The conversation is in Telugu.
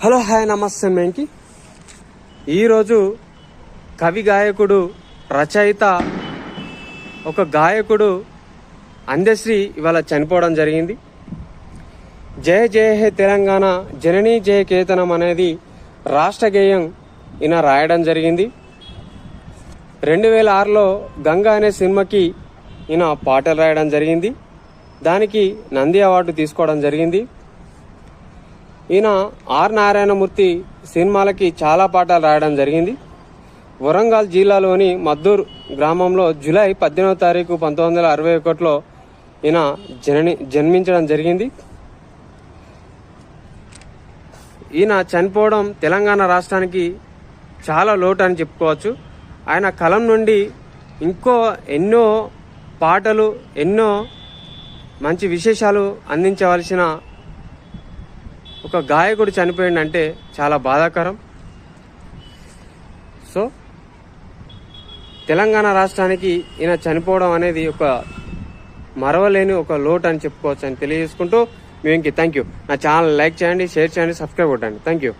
హలో హాయ్ నమస్తే మేంకి. ఈరోజు కవి గాయకుడు రచయిత ఒక గాయకుడు అందశ్రీ ఇవాళ చనిపోవడం జరిగింది. జయ జయ హే తెలంగాణ జననీ జయ కేతనం అనేది రాష్ట్ర గేయం ఈయన రాయడం జరిగింది. రెండు వేల ఆరులో గంగా అనే సినిమాకి ఈయన పాటలు రాయడం జరిగింది. దానికి నంది అవార్డు తీసుకోవడం జరిగింది. ఈయన ఆర్ నారాయణమూర్తి సినిమాలకి చాలా పాటలు రాయడం జరిగింది. వరంగల్ జిల్లాలోని మద్దూర్ గ్రామంలో జూలై పద్దెనిమిది తారీఖు పంతొమ్మిది వందల అరవై ఒకటిలో ఈయన జనని జన్మించడం జరిగింది. ఈయన చనిపోవడం తెలంగాణ రాష్ట్రానికి చాలా లోటు అని చెప్పుకోవచ్చు. ఆయన కలం నుండి ఇంకో ఎన్నో పాటలు ఎన్నో మంచి విశేషాలు అందించవలసిన ఒక గాయకుడు చనిపోయిందంటే చాలా బాధాకరం. సో తెలంగాణ రాష్ట్రానికి ఈయన చనిపోవడం అనేది ఒక మరవలేని ఒక లోటు అని చెప్పుకోవచ్చు అని తెలియజేసుకుంటూ మేము ఇంక థ్యాంక్ యూ నా ఛానల్ లైక్ చేయండి షేర్ చేయండి సబ్స్క్రైబ్ కొట్టండి. Thank you